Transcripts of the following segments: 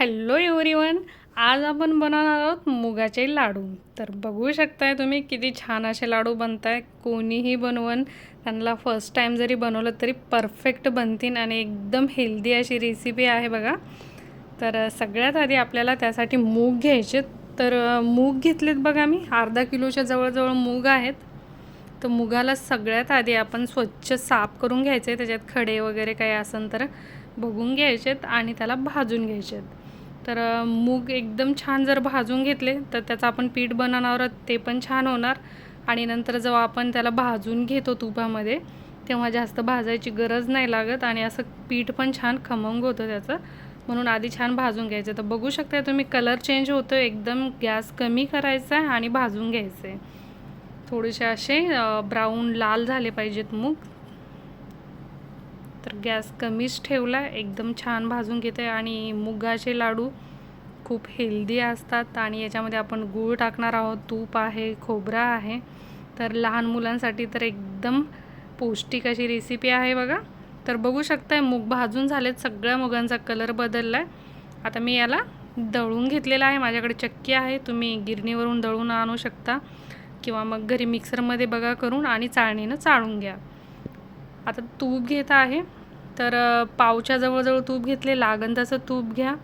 Hello everyone आज आपण बनवणार आहोत मुगाचे लाडू. तर बघू शकताय तुम्ही किती छान असे लाडू बनत आहे कोणीही बनवून त्यांना फर्स्ट टाईम जरी बनवलं तरी परफेक्ट बनतील आणि एकदम हेल्दी अशी रेसिपी आहे बघा. तर सगळ्यात आधी आपल्याला त्यासाठी मूग घ्यायचे. तर मूग घेतलेत बघा मी. अर्धा किलोच्या जवळजवळ मूग आहेत. तर मुगाला सगळ्यात आधी आपण स्वच्छ साफ करून घ्यायचे. त्याच्यात खडे वगैरे काही असेल तर बघून घ्यायचेत आणि त्याला भाजून घ्यायचेत. तर मूग एकदम छान जर भाजून घेतले तर त्याचं आपण पीठ बनवणार ते पण छान होणार. आणि नंतर जेव्हा आपण त्याला भाजून घेतो तुपामध्ये तेव्हा जास्त भाजायची गरज नाही लागत आणि असं पीठ पण छान खमंग होतं त्याचं. म्हणून आधी छान भाजून घ्यायचं. तर बघू शकता तुम्ही कलर चेंज होतो एकदम गॅस कमी करायचा आहे आणि भाजून घ्यायचं आहे थोडेसे असे ब्राऊन लाल झाले पाहिजेत मूग. तर गॅस कमीच ठेवला एकदम छान भाजून घेते आणि मुगाचे लाडू खूप हेल्दी असतात आणि याच्यामध्ये आपण गूळ टाकणार आहोत तूप आहे खोबरा आहे. तर लहान मुलांसाठी तर एकदम पौष्टिक अशी रेसिपी आहे बघा. तर बघू शकताय मूग भाजून झालेत सगळ्या मुगांचा कलर बदलला आहे आता मी याला दळून घेतलेला आहे माझ्याकडे चक्की आहे तुम्ही गिरणीवरून दळून आणू शकता. किंवा मग घरी मिक्सरमध्ये बघा करून आणि चाळणीनं चाळून घ्या. आता तूप घेत आहे तर पावच्या जवळजवळ तूप घेतले लागन तसं तूप घ्या.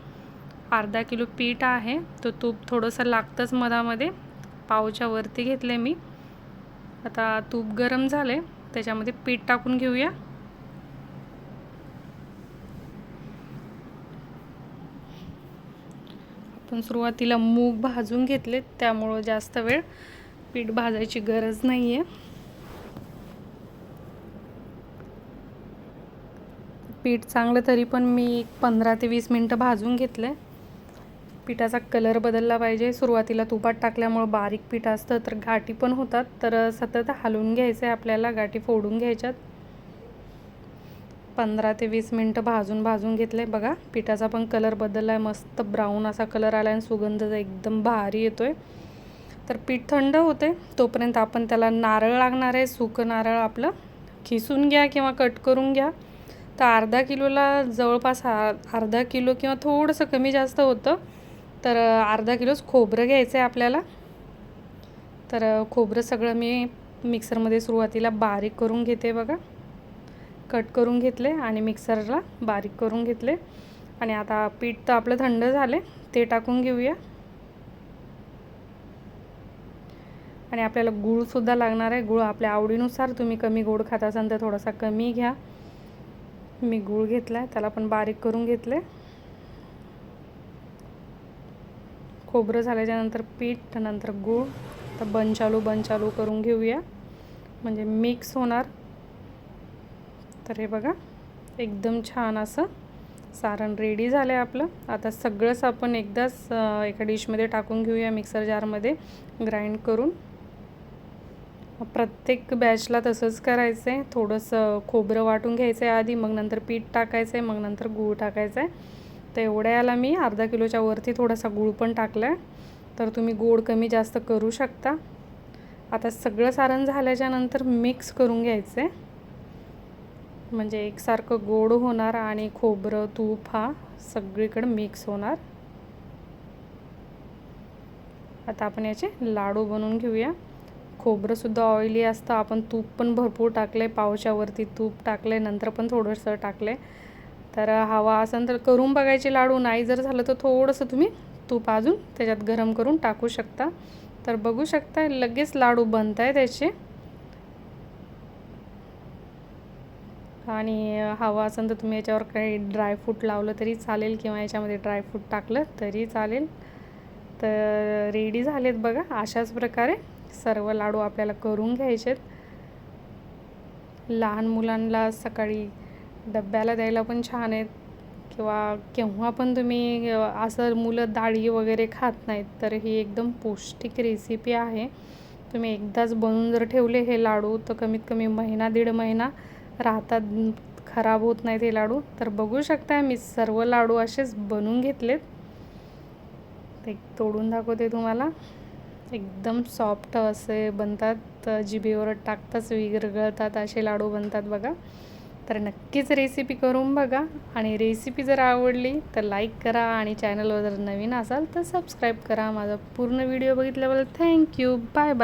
अर्धा किलो पीठ आहे. तो तूप थोडंसं लागतंच मधामध्ये. पावच्या वरती घेतले मी. आता तूप गरम झाले त्याच्यामध्ये पीठ टाकून घेऊया. आपण सुरुवातीला मूग भाजून घेतले त्यामुळं जास्त वेळ पीठ भाजायची गरज नाही आहे पीठ चांगलं तरी पण मी एक पंधरा ते वीस मिनटं भाजून घेतलं आहे पिठाचा कलर बदलला पाहिजे. सुरुवातीला तुपात टाकल्यामुळं बारीक पीठ असतं तर गाठी पण होतात. तर सतत हलवून घ्यायचं आहे आपल्याला गाठी फोडून घ्यायच्यात. पंधरा ते वीस मिनटं भाजून भाजून घेतलं आहे बघा. पिठाचा पण कलर बदलला आहे मस्त ब्राऊन असा कलर आला आहे आणि सुगंध एकदम भारी येतो आहे तर पीठ थंड होते तोपर्यंत आपण त्याला नारळ लागणार आहे सुकं नारळ आपलं. खिसून घ्या किंवा कट करून घ्या. तर अर्धा किलोला जवळपास आ- अर्धा किलो किंवा थोडंसं कमी जास्त होतं. तर अर्धा किलोच खोबरं घ्यायचं आहे आपल्याला. तर खोबरं सगळं मी मिक्सरमध्ये सुरुवातीला बारीक करून घेते बघा. कट करून घेतले आणि मिक्सरला बारीक करून घेतले. आणि आता पीठ तर आपलं थंड झाले ते टाकून घेऊया. आणि आपल्याला गूळसुद्धा लागणार आहे. गूळ आपल्या आवडीनुसार तुम्ही कमी गोड खात असाल तर थोडासा कमी घ्या. मी गूळ घेतला आहे त्याला पण बारीक करून घेतले. खोबरं झाल्याच्यानंतर पीठ नंतर गूळ. तर बंद चालू बंद चालू करून घेऊया. म्हणजे मिक्स होणार. तर हे बघा एकदम छान असं सारण रेडी झालं आहे आपलं. आता सगळंच आपण एकदाच एका डिशमध्ये टाकून घेऊया मिक्सर जारमध्ये ग्राइंड करून. प्रत्येक बॅचला तसंच करायचं आहे थोडंसं खोबरं वाटून घ्यायचं आहे आधी मग नंतर पीठ टाकायचं आहे मग नंतर गूळ टाकायचं आहे तर एवढ्या याला मी अर्धा किलोच्या वरती थोडासा गूळ पण टाकला आहे तर तुम्ही गोड कमी जास्त करू शकता. आता सगळं सारण झाल्याच्यानंतर मिक्स करून घ्यायचं आहे म्हणजे एकसारखं गोड होणार आणि खोबरं तूप हा सगळीकडे मिक्स होणार. आता आपण याचे लाडू बनवून घेऊया. खोबरंसुद्धा ऑइली असतं. आपण तूप पण भरपूर टाकलं आहे तूप टाकलं आहे नंतर पण थोडंसं टाकलं आहे तर हवा असेल तर करून बघायचे लाडू. नाही जर झालं तर थोडंसं तुम्ही तूप अजून त्याच्यात गरम करून टाकू शकता. तर बघू शकता लगेच लाडू बनत आहे त्याचे. आणि हवा असेल तर तुम्ही याच्यावर काही ड्रायफ्रूट लावलं तरी चालेल किंवा याच्यामध्ये ड्रायफ्रूट टाकलं तरी चालेल. तर रेडी झालेत बघा. अशाच प्रकारे सर्व लाडू आपल्याला करून घ्यायचे आहेत लहान मुलांना सकाळी डब्याला द्यायला पण छान आहेत. किंवा केव्हा पण तुम्ही असं मुलं डाळी वगैरे खात नाहीत तर ही एकदम पौष्टिक रेसिपी आहे. तुम्ही एकदाच बनवून जर ठेवले हे लाडू तर कमीत कमी महिना दीड महिना राहतात. खराब होत नाहीत हे लाडू. तर बघू शकता मी सर्व लाडू असेच बनवून घेतलेत. ते तोडून दाखवते तुम्हाला. एकदम सॉफ्ट असे बनतात. जिभेवर टाकताच विरगळतात असे लाडू बनतात बघा. तर नक्कीच रेसिपी करून बघा. आणि रेसिपी जर आवडली तर लाईक करा आणि चॅनलवर जर नवीन असाल तर सबस्क्राईब करा. माझा पूर्ण व्हिडिओ बघितल्याबद्दल थँक्यू बाय बाय